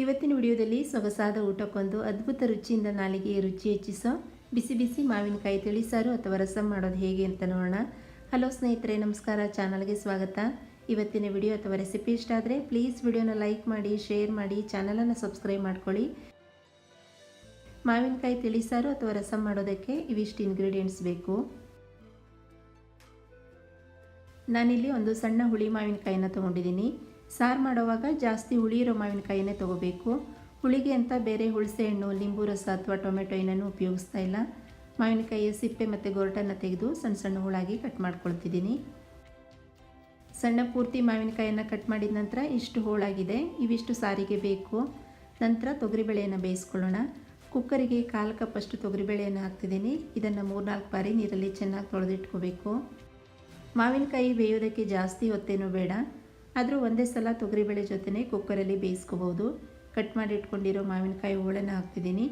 ಇವತ್ತಿನ ವಿಡಿಯೋದಲ್ಲಿ ಸೊಗಸಾದ ಊಟಕ್ಕೊಂದು ಅದ್ಭುತ ರುಚಿಯಿಂದ ನಾಲಿಗೆ ರುಚಿ ಹೆಚ್ಚಿಸೋ ಬಿಸಿ ಬಿಸಿ ಮಾವಿನಕಾಯಿ ತಿಳಿಸಾರು ಅಥವಾ ರಸಂ ಮಾಡೋದು ಹೇಗೆ ಅಂತ ನೋಡೋಣ. ಹಲೋ ಸ್ನೇಹಿತರೆ, ನಮಸ್ಕಾರ. ಚಾನಲ್ಗೆ ಸ್ವಾಗತ. ಇವತ್ತಿನ ವಿಡಿಯೋ ಅಥವಾ ರೆಸಿಪಿ ಇಷ್ಟ ಆದರೆ ಪ್ಲೀಸ್ ವಿಡಿಯೋನ ಲೈಕ್ ಮಾಡಿ, ಶೇರ್ ಮಾಡಿ, ಚಾನಲನ್ನು ಸಬ್ಸ್ಕ್ರೈಬ್ ಮಾಡ್ಕೊಳ್ಳಿ. ಮಾವಿನಕಾಯಿ ತಿಳಿಸಾರು ಅಥವಾ ರಸಂ ಮಾಡೋದಕ್ಕೆ ಇವಿಷ್ಟು ಇಂಗ್ರೀಡಿಯೆಂಟ್ಸ್ ಬೇಕು. ನಾನಿಲ್ಲಿ ಒಂದು ಸಣ್ಣ ಹುಳಿ ಮಾವಿನಕಾಯಿನ ತೊಗೊಂಡಿದ್ದೀನಿ. ಸಾರು ಮಾಡುವಾಗ ಜಾಸ್ತಿ ಹುಳಿ ಇರೋ ಮಾವಿನಕಾಯಿನೇ ತೊಗೋಬೇಕು. ಹುಳಿಗೆ ಅಂತ ಬೇರೆ ಹುಣಸೆ ಹಣ್ಣು, ಲಿಂಬು ರಸ ಅಥವಾ ಟೊಮೆಟೊ ಏನನ್ನು ಉಪಯೋಗಿಸ್ತಾ ಇಲ್ಲ. ಮಾವಿನಕಾಯಿಯ ಸಿಪ್ಪೆ ಮತ್ತು ಗೊರಟನ್ನು ತೆಗೆದು ಸಣ್ಣ ಸಣ್ಣ ಹುಳಾಗಿ ಕಟ್ ಮಾಡ್ಕೊಳ್ತಿದ್ದೀನಿ. ಸಣ್ಣ ಪೂರ್ತಿ ಮಾವಿನಕಾಯಿಯನ್ನು ಕಟ್ ಮಾಡಿದ ನಂತರ ಇಷ್ಟು ಹೋಳಾಗಿದೆ. ಇವಿಷ್ಟು ಸಾರಿಗೆ ಬೇಕು. ನಂತರ ತೊಗರಿಬೇಳೆಯನ್ನು ಬೇಯಿಸ್ಕೊಳ್ಳೋಣ. ಕುಕ್ಕರಿಗೆ ಕಾಲು ಕಪ್ಪಷ್ಟು ತೊಗರಿಬೇಳೆಯನ್ನು ಹಾಕ್ತಿದ್ದೀನಿ. ಇದನ್ನು ಮೂರ್ನಾಲ್ಕು ಬಾರಿ ನೀರಲ್ಲಿ ಚೆನ್ನಾಗಿ ತೊಳೆದಿಟ್ಕೋಬೇಕು. ಮಾವಿನಕಾಯಿ ಬೇಯೋದಕ್ಕೆ ಜಾಸ್ತಿ ಹೊತ್ತೇನೂ ಬೇಡ. ಆದರೂ ಒಂದೇ ಸಲ ತೊಗರಿಬೇಳೆ ಜೊತೆನೇ ಕುಕ್ಕರಲ್ಲಿ ಬೇಯಿಸ್ಕೋಬೋದು ಕಟ್ ಮಾಡಿ ಇಟ್ಕೊಂಡಿರೋ ಮಾವಿನಕಾಯಿ ಹೋಳನ್ನು ಹಾಕ್ತಿದ್ದೀನಿ.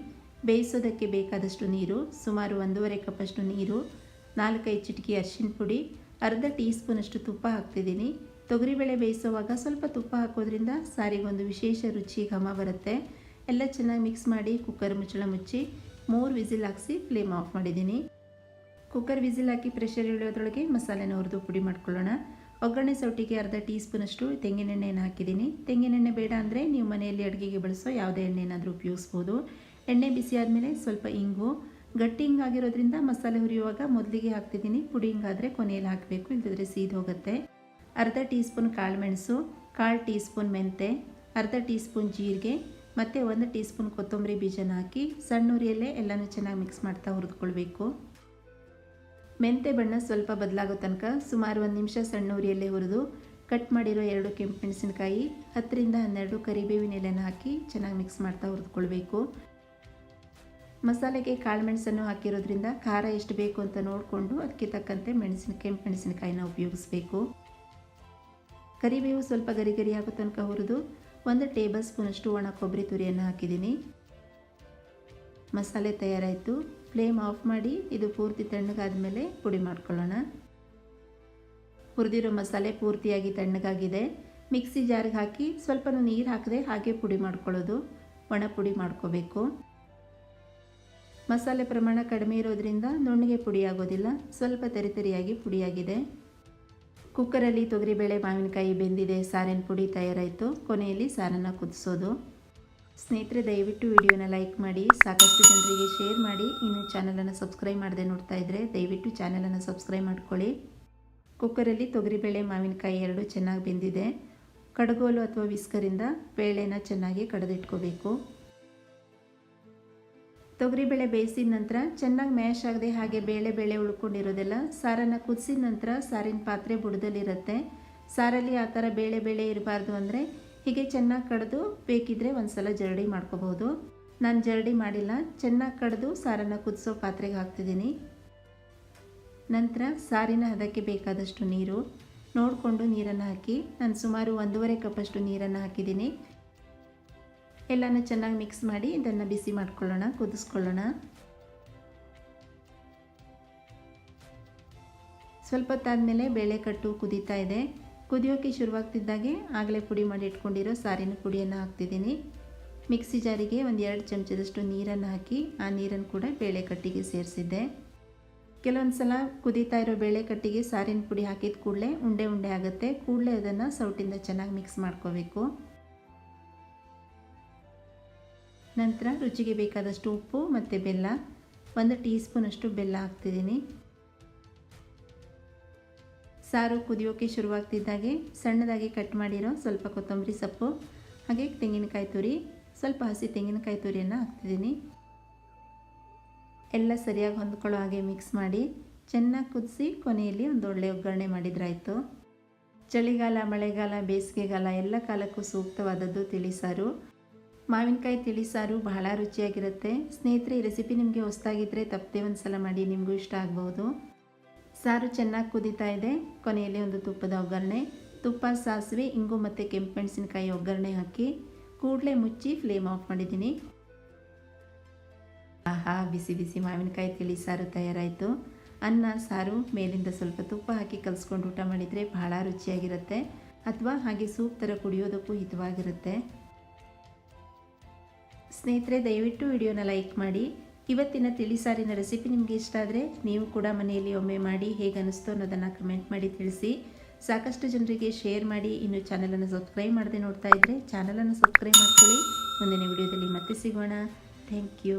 ಬೇಯಿಸೋದಕ್ಕೆ ಬೇಕಾದಷ್ಟು ನೀರು, ಸುಮಾರು ಒಂದೂವರೆ ಕಪ್ಪಷ್ಟು ನೀರು, ನಾಲ್ಕೈದು ಚಿಟಿಕೆ ಅರಿಶಿನ ಪುಡಿ, ಅರ್ಧ ಟೀ ಸ್ಪೂನಷ್ಟು ತುಪ್ಪ ಹಾಕ್ತಿದ್ದೀನಿ. ತೊಗರಿಬೇಳೆ ಬೇಯಿಸೋವಾಗ ಸ್ವಲ್ಪ ತುಪ್ಪ ಹಾಕೋದ್ರಿಂದ ಸಾರಿಗೊಂದು ವಿಶೇಷ ರುಚಿ, ಘಮ ಬರುತ್ತೆ. ಎಲ್ಲ ಚೆನ್ನಾಗಿ ಮಿಕ್ಸ್ ಮಾಡಿ ಕುಕ್ಕರ್ ಮುಚ್ಚಳ ಮುಚ್ಚಿ ಮೂರು ವಿಸಿಲ್ ಹಾಕಿಸಿ ಫ್ಲೇಮ್ ಆಫ್ ಮಾಡಿದ್ದೀನಿ. ಕುಕ್ಕರ್ ವಿಸಿಲ್ ಹಾಕಿ ಪ್ರೆಷರ್ ಇಳಿಯೋದ್ರೊಳಗೆ ಮಸಾಲೆನ ಹುರಿದು ಪುಡಿ ಮಾಡ್ಕೊಳ್ಳೋಣ. ಒಗ್ಗರಣೆ ಸೌಟಿಗೆ ಅರ್ಧ ಟೀ ಸ್ಪೂನಷ್ಟು ತೆಂಗಿನೆಣ್ಣೆಯನ್ನು ಹಾಕಿದ್ದೀನಿ. ತೆಂಗಿನೆಣ್ಣೆ ಬೇಡ ಅಂದರೆ ನೀವು ಮನೆಯಲ್ಲಿ ಅಡುಗೆಗೆ ಬಳಸೋ ಯಾವುದೇ ಎಣ್ಣೆನಾದರೂ ಉಪಯೋಗಿಸ್ಬೋದು. ಎಣ್ಣೆ ಬಿಸಿ ಆದಮೇಲೆ ಸ್ವಲ್ಪ ಇಂಗು. ಗಟ್ಟಿ ಹಿಂಗಾಗಿರೋದ್ರಿಂದ ಮಸಾಲೆ ಹುರಿಯುವಾಗ ಮೊದಲಿಗೆ ಹಾಕ್ತಿದ್ದೀನಿ. ಪುಡಿ ಹಿಂಗಾದರೆ ಕೊನೆಯಲ್ಲಿ ಹಾಕಬೇಕು ಇಲ್ಲದಿದ್ರೆ ಸೀದ್ ಹೋಗುತ್ತೆ. ಅರ್ಧ ಟೀ ಸ್ಪೂನ್ ಕಾಳು ಮೆಣಸು ಕಾಲು ಟೀ ಸ್ಪೂನ್ ಮೆಂತೆ, ಅರ್ಧ ಟೀ ಸ್ಪೂನ್ ಜೀರಿಗೆ, ಮತ್ತು ಒಂದು ಟೀ ಸ್ಪೂನ್ ಕೊತ್ತಂಬರಿ ಬೀಜನ ಹಾಕಿ ಸಣ್ಣ ಉರಿಯಲ್ಲೇ ಎಲ್ಲನೂ ಚೆನ್ನಾಗಿ ಮಿಕ್ಸ್ ಮಾಡ್ತಾ ಹುರಿದುಕೊಳ್ಬೇಕು. ಮೆಂತೆ ಬಣ್ಣ ಸ್ವಲ್ಪ ಬದಲಾಗೋ ತನಕ ಸುಮಾರು ಒಂದು ನಿಮಿಷ ಸಣ್ಣ ಉರಿಯಲ್ಲೇ ಹುರಿದು ಕಟ್ ಮಾಡಿರೋ ಎರಡು ಕೆಂಪು ಮೆಣಸಿನಕಾಯಿ, ಹತ್ತರಿಂದ ಹನ್ನೆರಡು ಕರಿಬೇವಿನ ಎಲೆನ ಹಾಕಿ ಚೆನ್ನಾಗಿ ಮಿಕ್ಸ್ ಮಾಡ್ತಾ ಹುರಿದುಕೊಳ್ಬೇಕು. ಮಸಾಲೆಗೆ ಕಾಳು ಮೆಣಸನ್ನು ಹಾಕಿರೋದ್ರಿಂದ ಖಾರ ಎಷ್ಟು ಬೇಕು ಅಂತ ನೋಡಿಕೊಂಡು ಅದಕ್ಕೆ ತಕ್ಕಂತೆ ಮೆಣಸಿನ, ಕೆಂಪು ಮೆಣಸಿನಕಾಯಿನ ಉಪಯೋಗಿಸ್ಬೇಕು. ಕರಿಬೇವು ಸ್ವಲ್ಪ ಗರಿ ಗರಿ ಆಗೋ ತನಕ ಹುರಿದು ಒಂದು ಟೇಬಲ್ ಸ್ಪೂನಷ್ಟು ಒಣ ಕೊಬ್ಬರಿ ತುರಿಯನ್ನು ಹಾಕಿದ್ದೀನಿ. ಮಸಾಲೆ ತಯಾರಾಯಿತು. ಫ್ಲೇಮ್ ಆಫ್ ಮಾಡಿ ಇದು ಪೂರ್ತಿ ತಣ್ಣಗಾದ ಮೇಲೆ ಪುಡಿ ಮಾಡ್ಕೊಳ್ಳೋಣ. ಹುರಿದಿರೋ ಮಸಾಲೆ ಪೂರ್ತಿಯಾಗಿ ತಣ್ಣಗಾಗಿದೆ. ಮಿಕ್ಸಿ ಜಾರಿಗೆ ಹಾಕಿ ಸ್ವಲ್ಪ ನೀರು ಹಾಕದೆ ಹಾಗೆ ಪುಡಿ ಮಾಡ್ಕೊಳ್ಳೋದು. ಒಣ ಪುಡಿ ಮಾಡ್ಕೋಬೇಕು. ಮಸಾಲೆ ಪ್ರಮಾಣ ಕಡಿಮೆ ಇರೋದ್ರಿಂದ ನುಣ್ಣಗೆ ಪುಡಿ ಆಗೋದಿಲ್ಲ. ಸ್ವಲ್ಪ ತರಿತರಿಯಾಗಿ ಪುಡಿಯಾಗಿದೆ. ಕುಕ್ಕರಲ್ಲಿ ತೊಗರಿಬೇಳೆ, ಮಾವಿನಕಾಯಿ ಬೆಂದಿದೆ, ಸಾರಿನ ಪುಡಿ ತಯಾರಾಯಿತು. ಕೊನೆಯಲ್ಲಿ ಸಾರನ್ನು ಕುದಿಸೋದು. ಸ್ನೇಹಿತರೆ, ದಯವಿಟ್ಟು ವಿಡಿಯೋನ ಲೈಕ್ ಮಾಡಿ, ಸಾಕಷ್ಟು ಜನರಿಗೆ ಶೇರ್ ಮಾಡಿ. ಇನ್ನು ಚಾನಲನ್ನು ಸಬ್ಸ್ಕ್ರೈಬ್ ಮಾಡದೆ ನೋಡ್ತಾ ಇದ್ದರೆ ದಯವಿಟ್ಟು ಚಾನಲನ್ನು ಸಬ್ಸ್ಕ್ರೈಬ್ ಮಾಡ್ಕೊಳ್ಳಿ. ಕುಕ್ಕರಲ್ಲಿ ತೊಗರಿಬೇಳೆ, ಮಾವಿನಕಾಯಿ ಎರಡು ಚೆನ್ನಾಗಿ ಬೆಂದಿದೆ. ಕಡಗೋಲು ಅಥವಾ ವಿಸ್ಕರಿಂದ ಬೇಳೆನ ಚೆನ್ನಾಗಿ ಕಡೆದಿಟ್ಕೋಬೇಕು. ತೊಗರಿಬೇಳೆ ಬೇಯಿಸಿದ ನಂತರ ಚೆನ್ನಾಗಿ ಮ್ಯಾಶ್ ಆಗದೆ ಹಾಗೆ ಬೇಳೆ ಬೇಳೆ ಉಳ್ಕೊಂಡಿರೋದೆಲ್ಲ ಸಾರನ್ನು ಕುದಿಸಿದ ನಂತರ ಸಾರಿನ ಪಾತ್ರೆ ಬುಡದಲ್ಲಿರುತ್ತೆ. ಸಾರಲ್ಲಿ ಆ ಥರ ಬೇಳೆ ಬೇಳೆ ಇರಬಾರ್ದು ಅಂದರೆ ಹೀಗೆ ಚೆನ್ನಾಗಿ ಕಡಿದು ಬೇಕಿದ್ದರೆ ಒಂದು ಸಲ ಜರಡಿ ಮಾಡ್ಕೋಬಹುದು. ನಾನು ಜರಡಿ ಮಾಡಿಲ್ಲ, ಚೆನ್ನಾಗಿ ಕಡಿದು ಸಾರನ್ನು ಕುದಿಸೋ ಪಾತ್ರೆಗೆ ಹಾಕ್ತಿದ್ದೀನಿ. ನಂತರ ಸಾರಿನ ಹದಕ್ಕೆ ಬೇಕಾದಷ್ಟು ನೀರು, ನೋಡಿಕೊಂಡು ನೀರನ್ನು ಹಾಕಿ, ನಾನು ಸುಮಾರು ಒಂದೂವರೆ ಕಪ್ಪಷ್ಟು ನೀರನ್ನು ಹಾಕಿದ್ದೀನಿ. ಎಲ್ಲನೂ ಚೆನ್ನಾಗಿ ಮಿಕ್ಸ್ ಮಾಡಿ ಇದನ್ನು ಬಿಸಿ ಮಾಡ್ಕೊಳ್ಳೋಣ, ಕುದಿಸ್ಕೊಳ್ಳೋಣ. ಸ್ವಲ್ಪ ಹೊತ್ತಾದಮೇಲೆ ಬೇಳೆ ಕಟ್ಟು ಕುದೀತಾ ಇದೆ. ಕುದಿಯೋಕ್ಕೆ ಶುರುವಾಗ್ತಿದ್ದಾಗೆ ಆಗಲೇ ಪುಡಿ ಮಾಡಿ ಇಟ್ಕೊಂಡಿರೋ ಸಾರಿನ ಪುಡಿಯನ್ನು ಹಾಕ್ತಿದ್ದೀನಿ. ಮಿಕ್ಸಿ ಜಾರಿಗೆ ಒಂದು ಎರಡು ಚಮಚದಷ್ಟು ನೀರನ್ನು ಹಾಕಿ ಆ ನೀರನ್ನು ಕೂಡ ಬೇಳೆ ಕಟ್ಟಿಗೆ ಸೇರಿಸಿದ್ದೆ. ಕೆಲವೊಂದು ಸಲ ಕುದೀತಾ ಇರೋ ಬೇಳೆ ಕಟ್ಟಿಗೆ ಸಾರಿನ ಪುಡಿ ಹಾಕಿದ ಕೂಡಲೇ ಉಂಡೆ ಉಂಡೆ ಆಗುತ್ತೆ. ಕೂಡಲೇ ಅದನ್ನು ಸೌಟಿಂದ ಚೆನ್ನಾಗಿ ಮಿಕ್ಸ್ ಮಾಡ್ಕೋಬೇಕು. ನಂತರ ರುಚಿಗೆ ಬೇಕಾದಷ್ಟು ಉಪ್ಪು ಮತ್ತು ಬೆಲ್ಲ. ಒಂದು ಟೀ ಸ್ಪೂನಷ್ಟು ಬೆಲ್ಲ ಹಾಕ್ತಿದ್ದೀನಿ. ಸಾರು ಕುದಿಯೋಕೆ ಶುರುವಾಗ್ತಿದ್ದಾಗೆ ಸಣ್ಣದಾಗಿ ಕಟ್ ಮಾಡಿರೋ ಸ್ವಲ್ಪ ಕೊತ್ತಂಬರಿ ಸೊಪ್ಪು, ಹಾಗೆ ತೆಂಗಿನಕಾಯಿ ತುರಿ, ಸ್ವಲ್ಪ ಹಸಿ ತೆಂಗಿನಕಾಯಿ ತುರಿಯನ್ನು ಹಾಕ್ತಿದ್ದೀನಿ. ಎಲ್ಲ ಸರಿಯಾಗಿ ಹೊಂದ್ಕೊಳ್ಳೋ ಹಾಗೆ ಮಿಕ್ಸ್ ಮಾಡಿ ಚೆನ್ನಾಗಿ ಕುದಿಸಿ ಕೊನೆಯಲ್ಲಿ ಒಂದು ಒಳ್ಳೆ ಒಗ್ಗರಣೆ ಮಾಡಿದ್ರಾಯಿತು. ಚಳಿಗಾಲ, ಮಳೆಗಾಲ, ಬೇಸಿಗೆಗಾಲ ಎಲ್ಲ ಕಾಲಕ್ಕೂ ಸೂಕ್ತವಾದದ್ದು ತಿಳಿಸಾರು ಮಾವಿನಕಾಯಿ ತಿಳಿಸಾರು ಬಹಳ ರುಚಿಯಾಗಿರುತ್ತೆ. ಸ್ನೇಹಿತರೆ, ಈ ರೆಸಿಪಿ ನಿಮಗೆ ಹೊಸ್ದಾಗಿದ್ದರೆ ತಪ್ಪದೆ ಒಂದು ಸಲ ಮಾಡಿ, ನಿಮಗೂ ಇಷ್ಟ ಆಗ್ಬೋದು. ಸಾರು ಚೆನ್ನಾಗಿ ಕುದೀತಾ ಇದೆ. ಕೊನೆಯಲ್ಲಿ ಒಂದು ತುಪ್ಪದ ಒಗ್ಗರಣೆ. ತುಪ್ಪ, ಸಾಸಿವೆ, ಇಂಗು ಮತ್ತು ಕೆಂಪು ಮೆಣಸಿನಕಾಯಿ ಒಗ್ಗರಣೆ ಹಾಕಿ ಕೂಡಲೇ ಮುಚ್ಚಿ ಫ್ಲೇಮ್ ಆಫ್ ಮಾಡಿದ್ದೀನಿ. ಆಹಾ, ಬಿಸಿ ಬಿಸಿ ಮಾವಿನಕಾಯಿ ತಿಳಿ ಸಾರು ತಯಾರಾಯಿತು. ಅನ್ನ, ಸಾರು, ಮೇಲಿಂದ ಸ್ವಲ್ಪ ತುಪ್ಪ ಹಾಕಿ ಕಲಿಸ್ಕೊಂಡು ಊಟ ಮಾಡಿದರೆ ಬಹಳ ರುಚಿಯಾಗಿರುತ್ತೆ. ಅಥವಾ ಹಾಗೆ ಸೂಪ್ ಥರ ಕುಡಿಯೋದಕ್ಕೂ ಹಿತವಾಗಿರುತ್ತೆ. ಸ್ನೇಹಿತರೆ, ದಯವಿಟ್ಟು ವಿಡಿಯೋನ ಲೈಕ್ ಮಾಡಿ. ಇವತ್ತಿನ ತಿಳಿಸಾರಿನ ರೆಸಿಪಿ ನಿಮಗೆ ಇಷ್ಟ ಆದರೆ ನೀವು ಕೂಡ ಮನೆಯಲ್ಲಿ ಒಮ್ಮೆ ಮಾಡಿ ಹೇಗೆ ಅನ್ನಿಸ್ತು ಅನ್ನೋದನ್ನು ಕಮೆಂಟ್ ಮಾಡಿ ತಿಳಿಸಿ. ಸಾಕಷ್ಟು ಜನರಿಗೆ ಶೇರ್ ಮಾಡಿ, ಇನ್ನು ಚಾನಲನ್ನು ಸಬ್ಸ್ಕ್ರೈಬ್ ಮಾಡದೆ ನೋಡ್ತಾ ಇದ್ದರೆ ಚಾನಲನ್ನು ಸಬ್ಸ್ಕ್ರೈಬ್ ಮಾಡ್ಕೊಳ್ಳಿ. ಮುಂದಿನ ವಿಡಿಯೋದಲ್ಲಿ ಮತ್ತೆ ಸಿಗೋಣ. Thank you